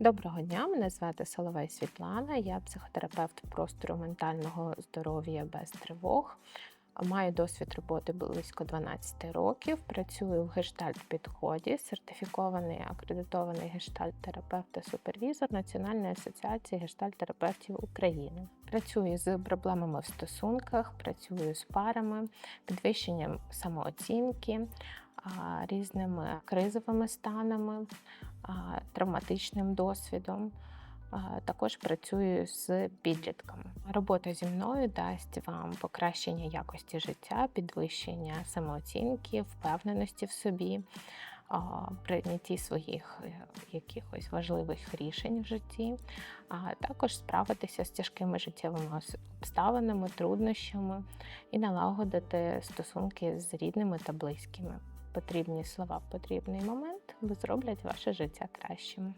Доброго дня, мене звати Соловей Світлана. Я психотерапевт простору ментального здоров'я без тривог. Маю досвід роботи близько 12 років. Працюю в гештальт-підході, сертифікований акредитований гештальт-терапевт та супервізор Національної асоціації гештальт-терапевтів України. Працюю з проблемами в стосунках, працюю з парами, підвищенням самооцінки, різними кризовими станами, травматичним досвідом. Також працюю з підлітками. Робота зі мною дасть вам покращення якості життя, підвищення самооцінки, впевненості в собі, прийнятті своїх е, якихось важливих рішень в житті, а також справитися з тяжкими життєвими обставинами, труднощами і налагодити стосунки з рідними та близькими. Потрібні слова в потрібний момент зроблять ваше життя кращим.